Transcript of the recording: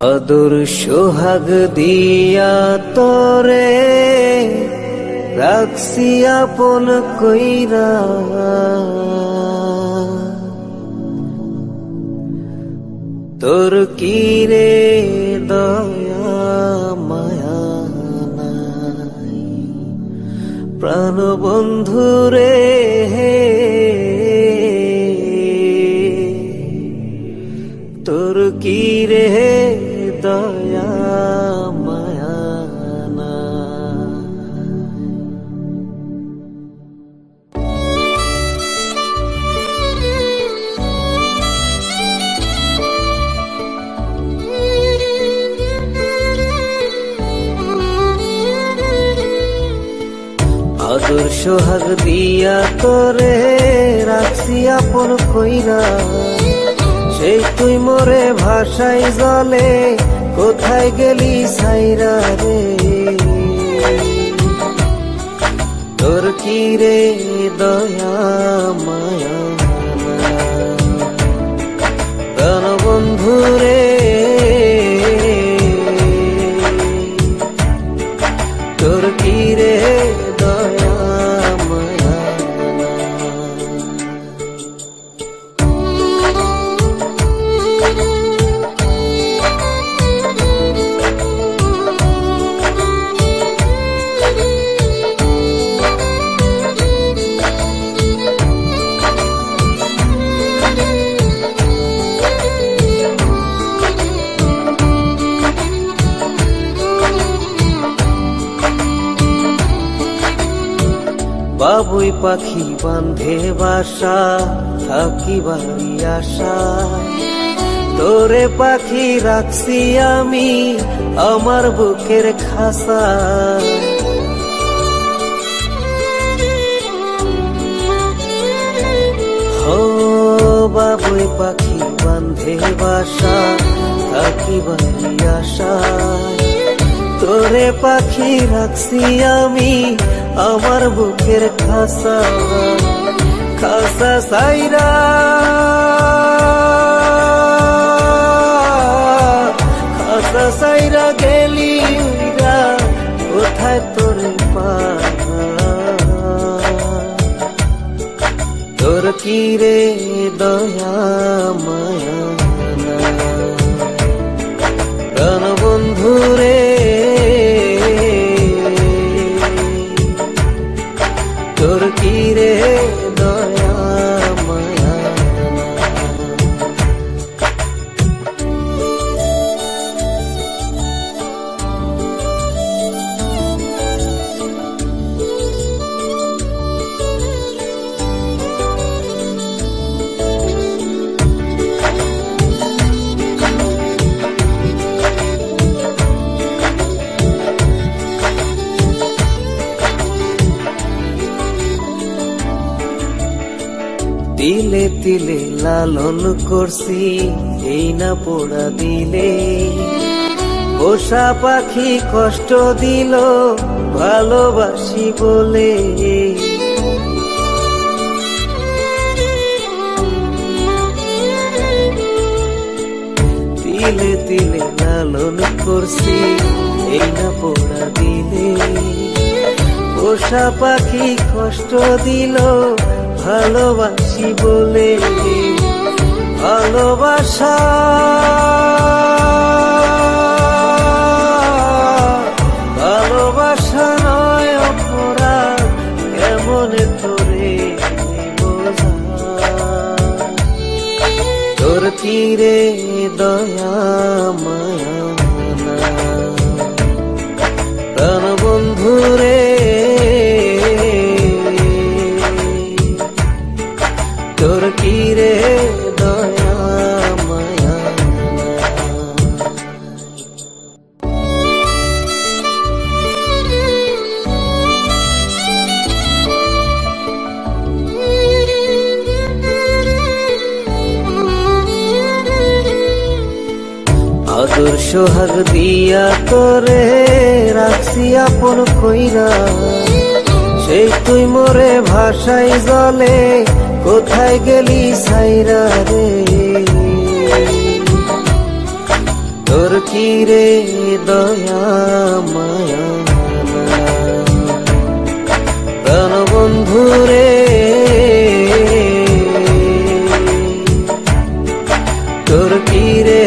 আদর সোহাগ দিয়া তরে, রাখছি আপন কইরা। তোর কি রে দয়া, মায়া নাই? প্রাণ তোর আদর সোহাগ দিয়া তোরে রাখছি আপন কইরা সেই তুই মোরে ভাষাই জলে কোথায় গেলি সাইরা রে? তোর কি রে দয়া? বাবুই পাখি বান্ধে বাসা থাকি বাড়ি আশা। তোরে পাখি রাখছি আমি আমার বুকের খাসা। হো, বাবুই পাখি বান্ধে বাসা থাকি বাড়ি আশা। তোরে পাখি রাখছি আমি আমার বুকের খাসা খাসা সাইরা খাসা সাইরা গেলি কোথায় তোরে তোর কি রে দয়া, মায়া? তোর কি রে তিলে তিলে লালন করছি, এই না পোড়া দিলে। পোষা পাখি কষ্ট দিল, ভালোবাসি বলে। তিলে তিলে লালন করছি, এই না পোড়া দিলে। পোষা পাখি কষ্ট দিল ভালোবাসি বলে ভালোবাসা ভালোবাসা নয় অপরাধ, কেমন তোরে তোর কি রে দয়া, মায়া। প্রাণ বন্ধু আদর সোহাগ দিয়া তরে রাখছি আপন কইরা। সেই তুই মোরে ভাষাই জলে কোথায় গেলি সাইরা রে? তোর কি রে দয়া, মায়া? বন্ধু রে। তোর কি রে